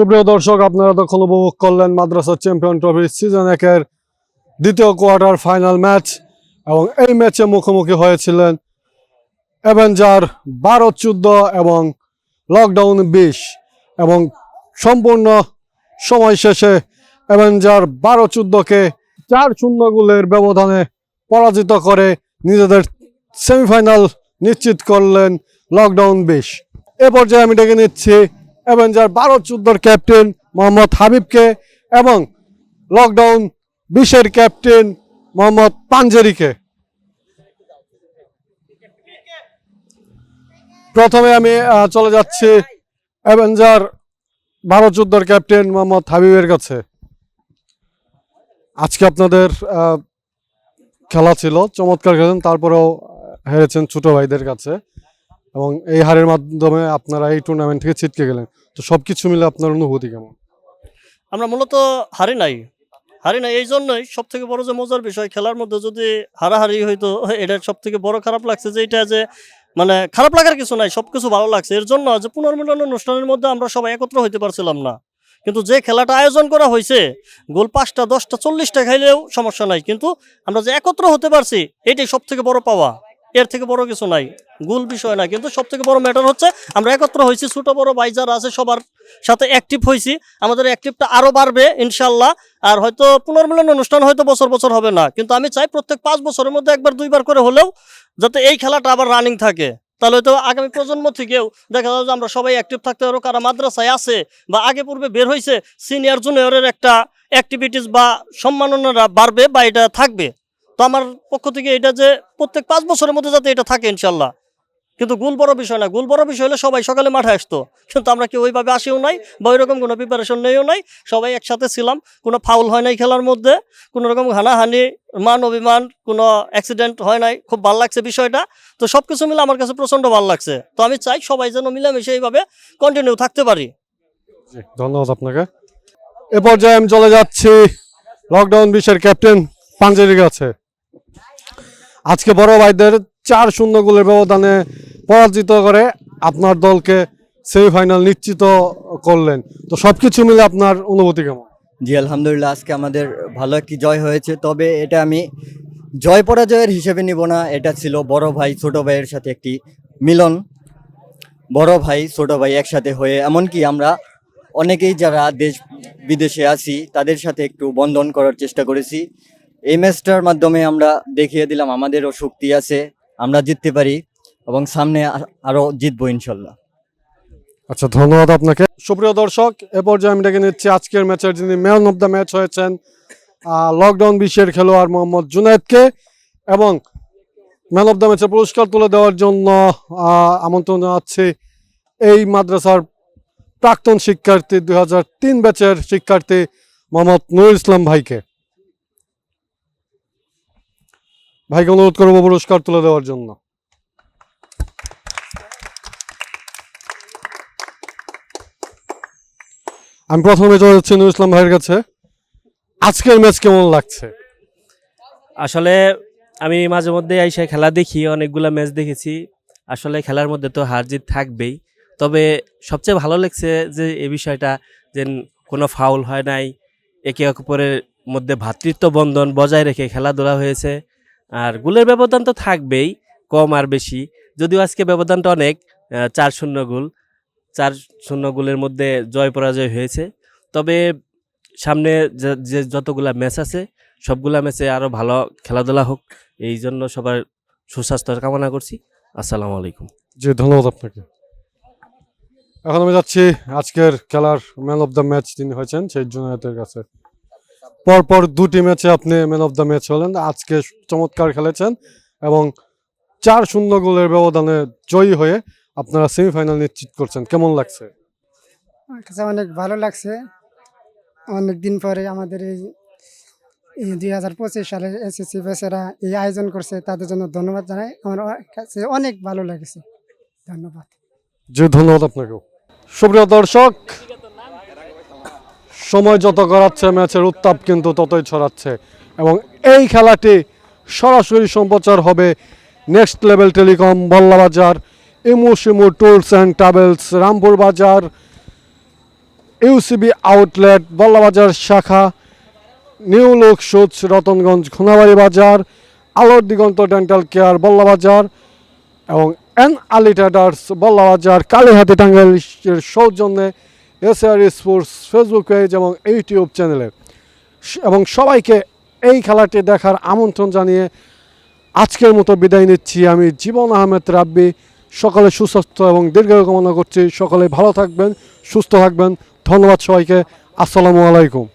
সুপ্রিয় দর্শক, আপনারা তখন উপভোগ করলেন মাদ্রাসা চ্যাম্পিয়ন ট্রফি সিজন একের দ্বিতীয় কোয়ার্টার ফাইনাল ম্যাচ এবং এই ম্যাচে মুখোমুখি হয়েছিলেন অ্যাভেঞ্জার বারো চোদ্দ এবং লকডাউন বিশ এবং সম্পূর্ণ সময় শেষে অ্যাভেঞ্জার বারো চোদ্দকে চার শূন্য গোলের ব্যবধানে পরাজিত করে নিজেদের সেমিফাইনাল নিশ্চিত করলেন লকডাউন বিশ। এ পর্যায়ে আমি ডেকে নিচ্ছি অ্যাভেঞ্জার বারো চোদ্দোর ক্যাপ্টেন মোহাম্মদ হাবিবকে এবং লকডাউন বিশের ক্যাপ্টেন মোহাম্মদ পাঞ্জেরিকে প্রথমে আমি চলে যাচ্ছি অ্যাভেঞ্জার বারো চোদ্দোর ক্যাপ্টেন মোহাম্মদ হাবিবের কাছে। আজকে আপনাদের খেলা ছিল, চমৎকার খেলেন তারপরেও হেরেছেন ছোট ভাইদের কাছে। এবং এই হারের মাধ্যমে আপনারা এই টুর্নামেন্ট থেকে ছিটকে গেলেন। তো সব কিছু মিলে আপনার অনুভূতি কেমন? আমরা মূলত হারি নাই। হারি নাই এই জন্যই সব থেকে বড় যে মজার বিষয়, খেলার মধ্যে যদি হারাহারি হইতো, এটা সব থেকে বড় খারাপ লাগছে যে এটা যে মানে খারাপ লাগার কিছু নাই সব কিছু ভালো লাগছে। এর জন্য যে পুনর্মিলন অনুষ্ঠানের মধ্যে আমরা সবাই একত্র হইতে পারছিলাম না। কিন্তু যে খেলাটা আয়োজন করা হয়েছে গোল পাঁচটা, দশটা, চল্লিশটা খাইলেও সমস্যা নাই। কিন্তু আমরা যে একত্র হতে পারছি, এটাই সব থেকে বড় পাওয়া। এর থেকে বড় কিছু নাই গুল বিষয় না। কিন্তু সব থেকে বড় ম্যাটার হচ্ছে, আমরা একত্র হয়েছি, ছোট, বড় ভাই যারা আছে, সবার সাথে অ্যাক্টিভ হয়েছি। আমাদের অ্যাক্টিভটা আরও বাড়বে ইনশাল্লাহ আর হয়তো পুনর্মিলন অনুষ্ঠান হয়তো বছর বছর হবে না। কিন্তু আমি চাই প্রত্যেক পাঁচ বছরের মধ্যে একবার, দুইবার করে হলেও যাতে এই খেলাটা আবার রানিং থাকে। তাহলে হয়তো আগামী প্রজন্ম থেকেও দেখা যাবে যে আমরা সবাই অ্যাক্টিভ থাকতে পারব। কারা মাদ্রাসায় আছে বা আগে পূর্বে বের হয়েছে সিনিয়র জুনিয়রের একটা অ্যাক্টিভিটিস বা সম্মাননারা বাড়বে বা এটা থাকবে। তো আমার পক্ষ থেকে এটা যে প্রত্যেক পাঁচ বছরের মধ্যে যাতে এটা থাকে ইনশাল্লাহ। কিন্তু গোল বড় বিষয় না, গোল বড় বিষয় হলে সবাই সকালে মাঠে আসতো। কিন্তু আমরা কি ওইভাবে আসিও নাই, বা ওইরকম কোনো প্রিপারেশন নেইও নাই। সবাই একসাথে ছিলাম, কোনো ফাউল হয় নাই খেলার মধ্যে, কোনো রকম হানাহানি, মান অভিমান, কোনো অ্যাক্সিডেন্ট হয় নাই, খুব ভালো লাগছে বিষয়টা। তো সব কিছু মিলে আমার কাছে প্রচণ্ড ভালো লাগছে। তো আমি চাই সবাই যেন মিলেমিশে এইভাবে কন্টিনিউ থাকতে পারি। ধন্যবাদ আপনাকে। এ পর্যায়ে আমি চলে যাচ্ছি। লকডাউন বিশের ক্যাপ্টেন পাঞ্জেরির কাছে। আজকে বড় ভাইদের চার শূন্য গোলের ব্যবধানে পরাজিত করে আপনার দলকে সেমিফাইনাল নিশ্চিত করলেন। তো সবকিছু মিলে আপনার অনুভূতি কেমন? জি, আলহামদুলিল্লাহ, আজকে আমাদের ভালো একটি জয় হয়েছে। তবে এটা আমি জয় পরাজয়ের হিসেবে নিব না, এটা ছিল বড় ভাই, ছোট ভাইয়ের সাথে একটি মিলন। বড় ভাই, ছোট ভাই একসাথে হয়ে, এমনকি আমরা অনেকেই যারা দেশ বিদেশে আছি, তাদের সাথে একটু বন্ধন করার চেষ্টা করেছি। এই ম্যাচটার মাধ্যমে আমরা দেখিয়ে দিলাম আমাদেরও শক্তি আছে, আমরা জিততে পারি এবং সামনে আ- আরও জিতবো ইনশাল্লাহ। আচ্ছা ধন্যবাদ আপনাকে। সুপ্রিয় দর্শক, এ পর্যায়ে আমি ডেকে নিচ্ছি আজকের ম্যাচের যিনি ম্যান অফ দ্য ম্যাচ হয়েছেন লকডাউন বিশ্বের খেলোয়াড় মোহাম্মদ জুনায়েদকে এবং ম্যান অফ দ্য ম্যাচের পুরস্কার তুলে দেওয়ার জন্য আমন্ত্রণ জানাচ্ছি এই মাদ্রাসার প্রাক্তন শিক্ষার্থী, দুই হাজার তিন ব্যাচের শিক্ষার্থী মোহাম্মদ নুরুল ইসলাম ভাইকে। ভাইকে অনুরোধ করব পুরস্কার তুলে দেওয়ার জন্য। আমি প্রথমে চলে যাচ্ছি নুরুল ইসলাম ভাইয়ের কাছে। আজকের ম্যাচ কেমন লাগছে? আসলে আমি মাঝে মধ্যে আইসা খেলা দেখি, অনেকগুলা ম্যাচ দেখেছি। আসলে খেলার মধ্যে তো হার জিত থাকবেই। তবে সবচেয়ে ভালো লাগছে যে এ বিষয়টা, যে কোনো ফাউল হয় নাই, একে অপরের মধ্যে ভ্রাতৃত্ব বন্ধন বজায় রেখে খেলাধুলা হয়েছে। আর গোলের ব্যবধান তো থাকবেই, কম আর বেশি। যদিও আজকে ব্যবধানটা অনেক চার শূন্য গোল, চার শূন্য গোলের মধ্যে জয় পরাজয় হয়েছে। তবে সামনে যে যতগুলা ম্যাচ আছে, সবগুলা ম্যাচে আরও ভালো খেলাধুলা হোক, এই জন্য সবার সুস্বাস্থ্য কামনা করছি। আসসালামু আলাইকুম। জি, ধন্যবাদ আপনাকে। এখন আমি যাচ্ছি আজকের খেলার ম্যান অফ দ্য ম্যাচ যিনি হয়েছেন, সেই জুনায়েতের কাছে। পরপর দুটি ম্যাচে আপনি ম্যান অফ দ্য ম্যাচ হলেন। আজকে চমৎকার খেলেছেন এবং চার শূন্য গোলের ব্যবধানে জয়ী হয়ে আপনারা সেমিফাইনাল নিশ্চিত করছেন। কেমন লাগছে? আমার কাছে অনেক ভালো লাগছে। অনেক দিন পরে আমাদের এই দুই হাজার পঁচিশ সালের এসএসসি বেসেরা এই আয়োজন করছে তাদের জন্য ধন্যবাদ জানাই। আমার কাছে অনেক ভালো লেগেছে। ধন্যবাদ। জি ধন্যবাদ আপনাকেও। সুপ্রিয় দর্শক সময় যত গড়াচ্ছে, ম্যাচের উত্তাপ কিন্তু ততই ছড়াচ্ছে। এবং এই খেলাটি সরাসরি সম্প্রচার হবে next level telecom Ballabazar Imu Shimu tools and travels Rampur Bazar, UCB outlet বল্লাবাজার শাখা, নিউ লোক সুচ, রতনগঞ্জ ঘোনাবাড়ি বাজার, আলোর দিগন্ত ডেন্টাল কেয়ার, বল্লাবাজার এবং এন আলি ট্রেডার্স বল্লাবাজার, কালীহাতি টাঙ্গাইলের সৌজন্যে এসআর স্পোর্টস ফেসবুক পেজ এবং ইউটিউব চ্যানেলে। এবং সবাইকে এই খেলাটি দেখার আমন্ত্রণ জানিয়ে আজকের মতো বিদায় নিচ্ছি। আমি জীবন আহমেদ রাব্বি। সকলে সুস্বাস্থ্য এবং দীর্ঘায়ু কামনা করছি। সকলে ভালো থাকবেন, সুস্থ থাকবেন। ধন্যবাদ সবাইকে। আসসালামু আলাইকুম।